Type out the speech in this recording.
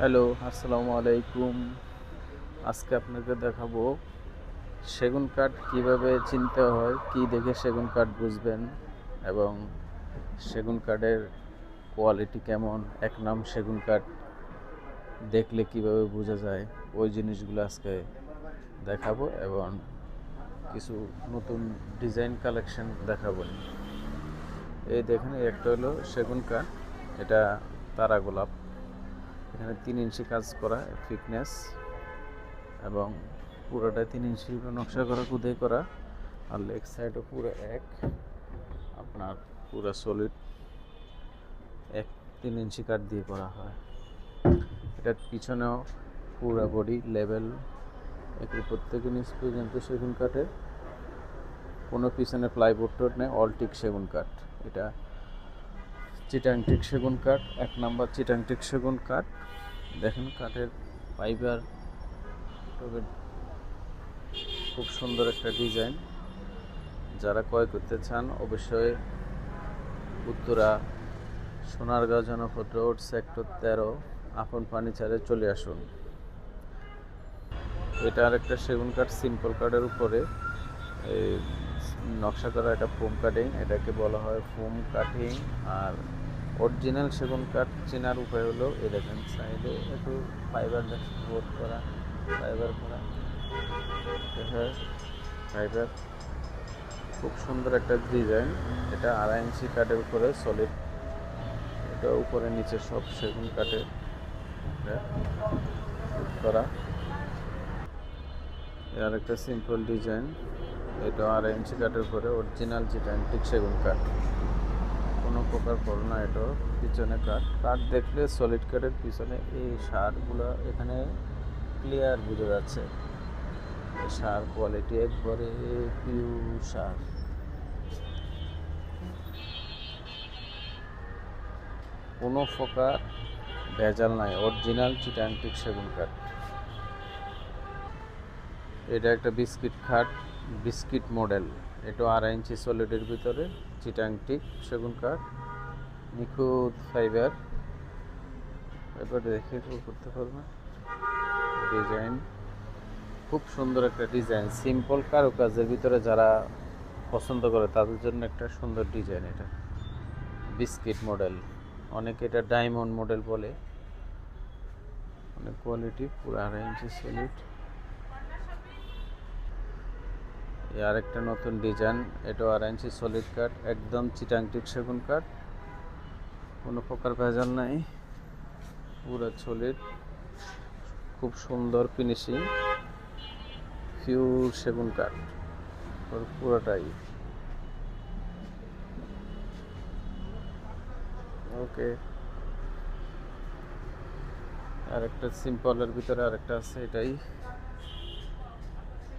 Hello, আসসালামু আলাইকুম। আজকে আপনাকে দেখাবো সেগুন কাঠ কীভাবে চিনতে হয়, কি দেখে সেগুন কাঠ বুঝবেন এবং সেগুন কাঠের কোয়ালিটি কেমন, এক নাম সেগুন কাঠ দেখলে কীভাবে বোঝা যায়, ওই জিনিসগুলো আজকে দেখাবো এবং কিছু নতুন ডিজাইন কালেকশন দেখাবো। এই দেখেন একটা হলো সেগুন কাঠ, এটা তারা গোলাপ। এখানে তিন ইঞ্চি কাজ করা ফিটনেস এবং পুরোটাই তিন ইঞ্চি নকশা করা, কুদে করা, আর লেগ সাইডও পুরো এক, আপনার পুরো সলিড এক তিন ইঞ্চি কাঠ দিয়ে করা হয়। এটার পিছনেও পুরো বডি লেভেল একের প্রত্যেকের নিচ পর্যন্ত সেগুন কাঠের, কোনো পিছনে প্লাইবোর্ড টোড নেই অলটিক সেগুন কাঠ। এটা চিটাংটিক সেগুন কাঠ, এক নাম্বার চিটাংটিক সেগুন কাঠ। দেখেন কাঠের ফাইবার খুব সুন্দর একটা ডিজাইন। যারা ক্রয় করতে চান, অবশ্যই উত্তরা, সোনারগাঁও, জনপদ রোড, সেক্টর তেরো, আপন ফার্নিচারে চলে আসুন। এটা আর একটা সেগুন কাঠ, সিম্পল কাঠের উপরে। নকশা করা একটা ফোম কাটিং, এটাকে বলা হয় ফোম কাটিং। আর অরিজিনাল সেগুন কাঠ চেনার উপায় হলো এ দেখেন সাইডে একটু ফাইবার বোর্ড করা ফাইবার করা। ফাইবার খুব সুন্দর একটা ডিজাইন এটা আড়াই ইঞ্চি কাঠের উপরে সলিড এটা উপরে নিচে সব সেগুন কাঠের করা। আর একটা সিম্পল ডিজাইন এটা আড়াই ইঞ্চি কাঠের উপরে অরিজিনাল যেটা অ্যান্টিক সেগুন কাঠ। কোনো প্রকার করো না এটাও পিছনে কাঠ। কাঠ দেখলে সলিড কাঠের পিছনে এই সারগুলো এখানে ক্লিয়ার বোঝা যাচ্ছে। সার কোয়ালিটি একবারে পিওর সার। কোনো প্রকার ভেজাল নাই অরিজিনাল চিটাংটিক সেগুন কাঠ। এটা একটা বিস্কিট খাট, বিস্কিট মডেল এটা আড়াই ইঞ্চি সলিডের ভিতরে চিটাং টিক সেগুন কাঠ, নিখুঁত ফাইবার এবার দেখে করতে পারবে ডিজাইন খুব সুন্দর একটা ডিজাইন সিম্পল কারুকাজের ভিতরে যারা পছন্দ করে, তাদের জন্য একটা সুন্দর ডিজাইন এটা। বিস্কিট মডেল অনেকে এটা ডায়মন্ড মডেল বলে। অনেক কোয়ালিটি পুরো আড়াই ইঞ্চি সলিড এই আরেকটা নতুন ডিজাইন, এটা আড়াই ইঞ্চি সলিড কাঠ একদম চিটাংটিক সেগুন কাঠ কোনো প্রকার ভেজাল নাই, পুরো সলিড খুব সুন্দর ফিনিশিং পিওর সেগুন কাঠ ওর পুরোটাই। ওকে। আরেকটা সিম্পলের ভিতরে আরেকটা আছে এটাই।